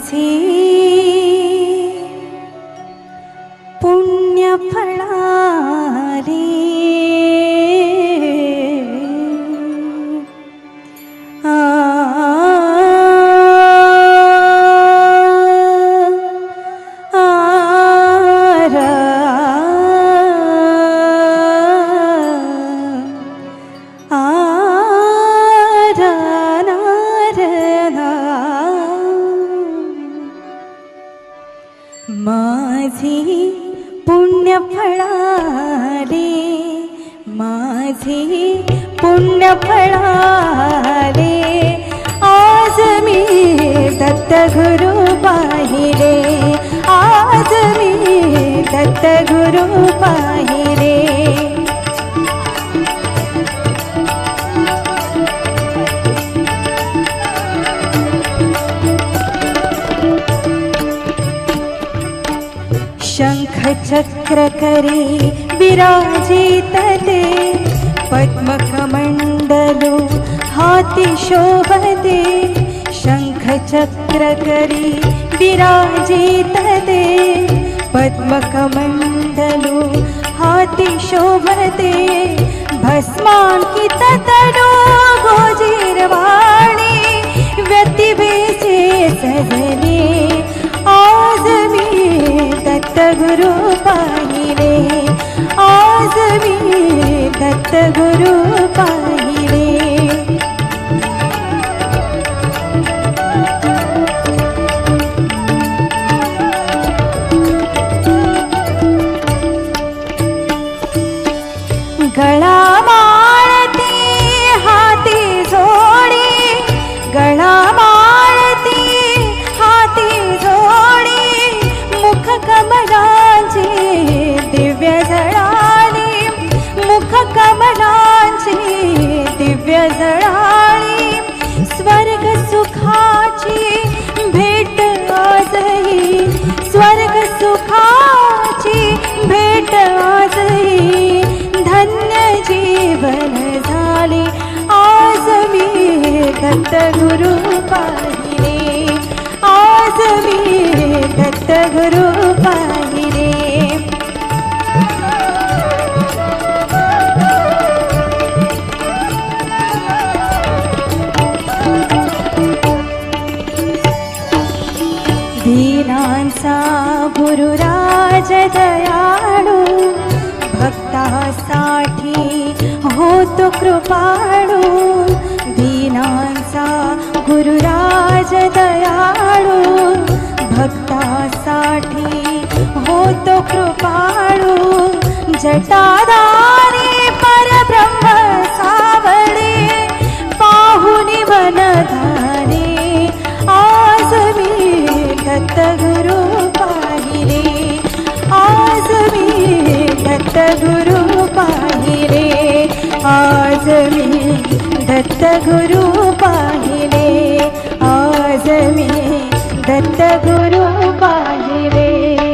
情。माझी पुण्यफळा रे माझी पुण्यफळा रे आज मी दत्तगुरु पाहिले आज मी दत्तगुरु पाहिले. चक्रकरी चक्र करी विराजित ते पद्मकमण्डलो हाती शोभते शंख चक्र विराजित ते पद्मकमण्डलो हाती शोभते भस्माङ्कित तडो गोजीरवाणी व्यतिवेशे सजने आज मी दत्त मी पाहिले. गळा दत्त गुरु पाहिले. आज मी दत्त गुरु पाहिले. दीनांचा गुरुराज दयाळू भक्तासाठी होतो कृपाळू. दीनांचा गुरुराज दयाळू भक्तासाठी होतो कृपाळू. जटादारी परब्रह्म सावळे पाहुनी वनधारे आज मी दत्त गुरु पाहिले. आज मी दत्त गुरु पाहिले. आज मी दत्त पाहिले.